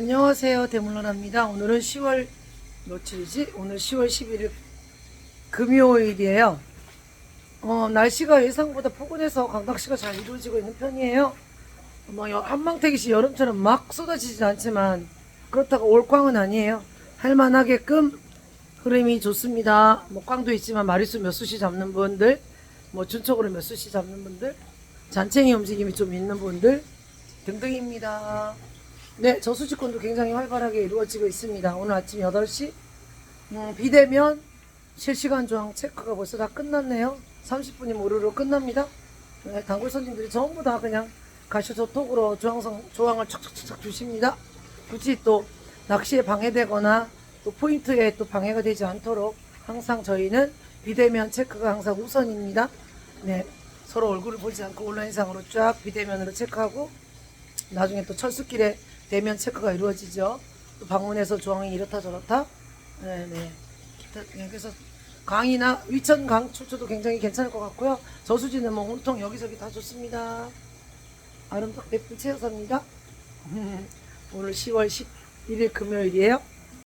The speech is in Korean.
안녕하세요. 대물러랍니다. 오늘은 10월 며칠이지? 오늘 10월 11일 금요일이에요. 어, 날씨가 예상보다 포근해서 광각시가 잘 이루어지고 있는 편이에요. 뭐 여- 한망태기시 여름처럼 막 쏟아지진 않지만 그렇다고 올꽝은 아니에요. 할만하게끔 흐름이 좋습니다. 뭐 꽝도 있지만 마리수 몇 수씩 잡는 분들, 뭐 준척으로 몇 수씩 잡는 분들, 잔챙이 움직임이 좀 있는 분들 등등입니다. 네, 저수지권도 굉장히 활발하게 이루어지고 있습니다. 오늘 아침 8시 음, 비대면 실시간 조항 체크가 벌써 다 끝났네요. 30분이 모르르 끝납니다. 네, 단골 손님들이 전부 다 그냥 가시저톡으로 조항성, 조항을 척척척척 주십니다. 굳이 또 낚시에 방해되거나 또 포인트에 또 방해가 되지 않도록 항상 저희는 비대면 체크가 항상 우선입니다. 네, 서로 얼굴을 보지 않고 온라인상으로 쫙 비대면으로 체크하고 나중에 또 철수길에 대면 체크가 이루어지죠. 또 방문해서 조항이 이렇다 저렇다. 네 네. 기타, 네, 그래서 강이나 위천 강 출처도 굉장히 괜찮을 것 같고요. 저수지는 뭐 온통 여기저기 다 좋습니다. 아름답 예쁜 채여사입니다. 오늘 10월 11일 금요일이에요.